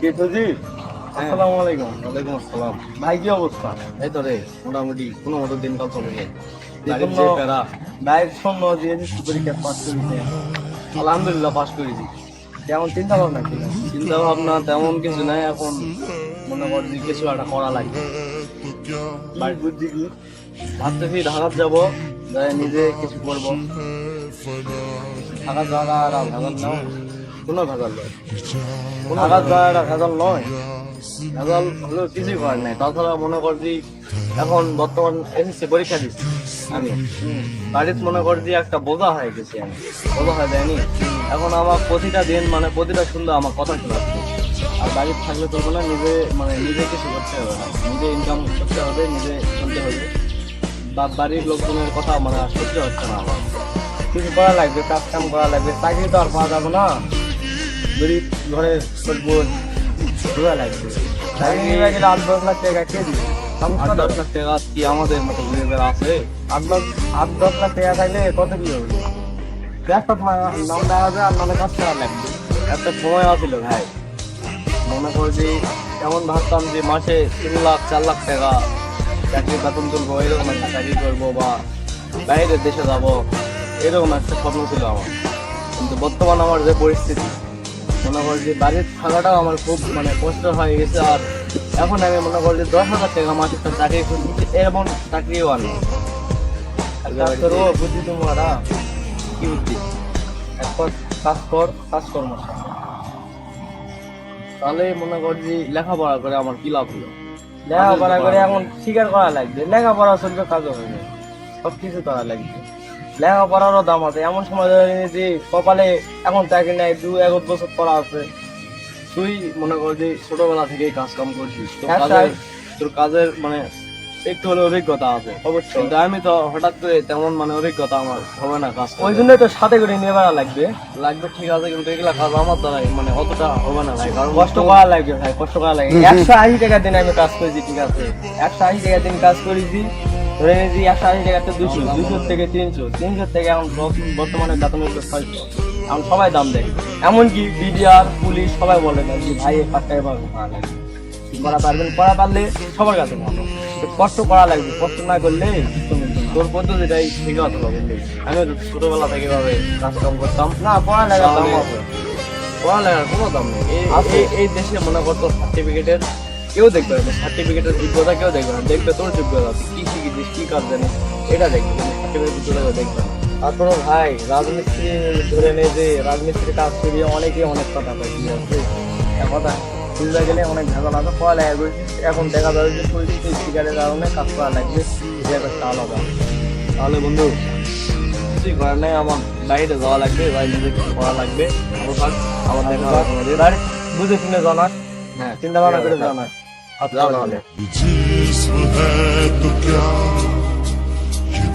কেতুজি আসসালামু আলাইকুম ওয়ালাইকুম আসসালাম। ভাই কি অবস্থা? এই তো রে মোটামুটি কোনো মতো দিন কাল চলে যায় ভাইয়ের শূন্য দিয়ে পরীক্ষা পাস করেছে। আলহামদুলিল্লাহ পাস করেছি। কেমন চিন্তা ভাবনা কি? চিন্তা ভাবনা তেমন কিছু নাই এখন মনে কর যে কিছু একটা করা লাগবে বাড়ির বুদ্ধি কি? ভাবতেছি ঢাকাত যাব নিজে কিছু করব। থাকার জায়গা আর ভেজাল নাও কোনো ভেজাল নয় কোনো থাকার জায়গাটা ভেজাল নয় ভেজাল হলেও কিছুই করার নাই। তাছাড়া মনে কর যে এখন বর্তমান এসএসসি পরীক্ষা দিচ্ছি আমি। বাড়িতে মনে কর যে একটা বোঝা হয়ে গেছি আমি। বোঝা হয়ে যায়নি। এখন আমার প্রতিটা দিন মানে প্রতিটা সুন্দর আমার কথা শোনাচ্ছে আর বাড়িতে থাকলে তো না নিজে মানে নিজে কিছু করতে হবে না। নিজে ইনকাম করতে হবে, নিজে চলতে হবে। বা বাড়ির লোকজনের কথা মানে সহ্য হচ্ছে না আমার। কিছু করা লাগবে কাজ কাম করা লাগবে। চাকরি তো আর পাওয়া যাবে না। গরিব ঘরে করব ঘোরা লাগবে। গেলে আট দশ লাখ টাকা কে দিবে আট দশ লাখ টাকা কি আমাদের মতো গরিবের আছে? আট দশ আট দশ লাখ টাকা থাকলে কত কি হবে? ব্যস্ত নাম দেওয়া যাবে আর নামে কাজ করা লাগবে। একটা সময় আছিল ভাই। মনে করি যে এমন ভাবতাম যে মাসে তিন লাখ চার লাখ টাকা চাকরি বেতন তুলবো এরকম একটা চাকরি করব বা বাইরের দেশে যাব এরকম একটা স্বপ্ন ছিল আমার। কিন্তু বর্তমান আমার যে পরিস্থিতি মনে করি যে বাড়ির থাকাটাও আমার খুব মানে কষ্ট হয়ে গেছে আর এখন আমি মনে করি যে দশ হাজার টাকা মাসে একটা চাকরি করছি এমন চাকরিও নেই। কাজ করব কি বুদ্ধি একবার কাজ কর কাজ কর্ম তাহলে মনে কর যে লেখাপড়া করে আমার কি লাভ হলো? লেখাপড়া করে এখন স্বীকার করা লাগবে। লেখাপড়া চলবে কাজও হবে সব কিছু করা লাগবে। লেখাপড়ারও দাম আছে। এমন সময় ধরে নিয়ে যে কপালে এখন চাকরি নেই দু এক বছর পড়া আছে। তুই মনে কর যে ছোটবেলা থেকেই কাজ কাম করছিস। তোর হ্যাঁ, কাজের তোর কাজের মানে একটু হলে অভিজ্ঞতা আছে। অবশ্যই। কিন্তু আমি তো হঠাৎ করে তেমন মানে অভিজ্ঞতা আমার হবে না কাজ ওই জন্যই তো সাথে করে নিয়ে বেড়া লাগবে। লাগবে ঠিক আছে কিন্তু এগুলা কাজ আমার দ্বারাই মানে অতটা হবে না ভাই। কারণ কষ্ট করা লাগবে ভাই কষ্ট করা লাগবে। একশো আশি টাকা দিন আমি কাজ করেছি ঠিক আছে। একশো আশি টাকা দিন কাজ করেছি ধরে নিয়েছি একশো আশি টাকা দুশো দুশো থেকে তিনশো তিনশো থেকে এখন বর্তমানে বেতন হচ্ছে ছয়শো। এখন সবাই দাম দেয়। এমনকি বিডিআর পুলিশ সবাই বলে না যে ভাই এই কাজটা এবার করা পারবেন করা পারলে সবার কাছে ভালো। কষ্ট করা লাগবে কষ্ট না করলে। তোর পদ্ধতিটাই ঠিক আছে বুঝলি আমি ছোটবেলা থেকে ভাবে কাজ কাম করতাম। না পড়ালেখা দাম আছে। পড়ালেখার কোনো দাম নেই। এই দেশে মনে করতো সার্টিফিকেটের কেউ দেখবে না সার্টিফিকেটের যোগ্যতা কেউ দেখবে না। দেখবে তোর যোগ্যতা কি শিখেছিস কি কাজ জানিস এটা দেখবে সার্টিফিকেট যোগ্যতা দেখবে না। তারপরে ভাই রাজমিস্ত্রি ধরে নেই যে রাজমিস্ত্রি কাজ করিয়ে অনেকেই অনেক কথা ঠিক আছে? কথা বুঝতে গেলে অনেক আছে পড়ালেখা করেছি এখন দেখা যাবে যে পরিস্থিতি শিকারের কারণে কাজ করা লাগবে যে একটা আলাদা তাহলে বন্ধু কিছুই করার নেই আমার বাইরে যাওয়া লাগবে বা নিজে কিছু করা লাগবে। আমার দেখা হবে। বুঝে শুনে জানাস। হ্যাঁ চিন্তা ভাবনা করে জানাস। Atla Atla.